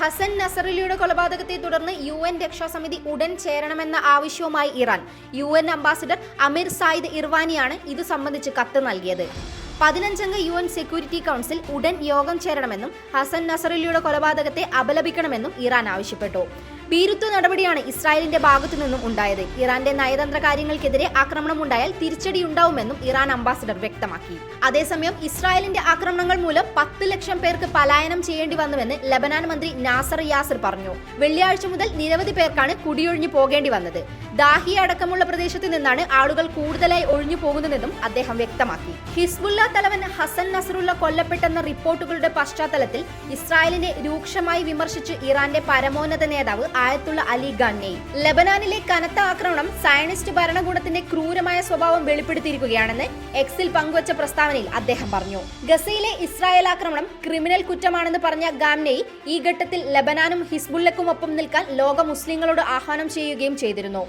ഹസൻ നസറിലിയുടെ കൊലപാതകത്തെ തുടർന്ന് U N രക്ഷാസമിതി ഉടൻ ചേരണമെന്ന ആവശ്യവുമായി Iran. U N ambassador Amir Saeed ഇർവാനിയാണ് ഇത് സംബന്ധിച്ച് കത്ത് നൽകിയത്. പതിനഞ്ചംഗ യു എൻ സെക്യൂരിറ്റി കൗൺസിൽ ഉടൻ യോഗം ചേരണമെന്നും ഹസൻ നസറിലിയുടെ കൊലപാതകത്തെ അപലപിക്കണമെന്നും ഇറാൻ ആവശ്യപ്പെട്ടു. ഭീരുത്വ നടപടിയാണ് ഇസ്രായേലിന്റെ ഭാഗത്തു നിന്നും ഉണ്ടായത്. ഇറാന്റെ നയതന്ത്ര കാര്യങ്ങൾക്കെതിരെ ആക്രമണം ഉണ്ടായാൽ തിരിച്ചടി ഉണ്ടാവുമെന്നും ഇറാൻ അംബാസിഡർ വ്യക്തമാക്കി. അതേസമയം ഇസ്രായേലിന്റെ ആക്രമണങ്ങൾ മൂലം പത്ത് ലക്ഷം പേർക്ക് പലായനം ചെയ്യേണ്ടി വന്നുവെന്ന് ലബനാൻ മന്ത്രി നാസർ യാസിർ പറഞ്ഞു. വെള്ളിയാഴ്ച മുതൽ നിരവധി പേർക്കാണ് കുടിയൊഴിഞ്ഞു പോകേണ്ടി വന്നത്. ദാഹി അടക്കമുള്ള പ്രദേശത്ത് നിന്നാണ് ആളുകൾ കൂടുതലായി ഒഴിഞ്ഞു പോകുന്നതെന്നും അദ്ദേഹം വ്യക്തമാക്കി. ഹിസ്ബുല്ല തലവൻ ഹസൻ നസറുള്ള കൊല്ലപ്പെട്ടെന്ന റിപ്പോർട്ടുകളുടെ പശ്ചാത്തലത്തിൽ ഇസ്രായേലിനെ രൂക്ഷമായി വിമർശിച്ച് ഇറാന്റെ പരമോന്നത നേതാവ് ആയത്തുള്ള അലി ഗന്നേയി ലബനാനിലെ കനത്ത ആക്രമണം സയനിസ്റ്റ് ഭരണകൂടത്തിന്റെ ക്രൂരമായ സ്വഭാവം വെളിപ്പെടുത്തിയിരിക്കുകയാണെന്ന് എക്സിൽ പങ്കുവച്ച പ്രസ്താവനയിൽ അദ്ദേഹം പറഞ്ഞു. ഗസയിലെ ഇസ്രായേൽ ആക്രമണം ക്രിമിനൽ കുറ്റമാണെന്ന് പറഞ്ഞ ഗാംനെയ് ഈ ഘട്ടത്തിൽ ലബനാനും ഹിസ്ബുല്ലക്കും ഒപ്പം നിൽക്കാൻ ലോക മുസ്ലിങ്ങളോട് ആഹ്വാനം ചെയ്യുകയും ചെയ്തിരുന്നു.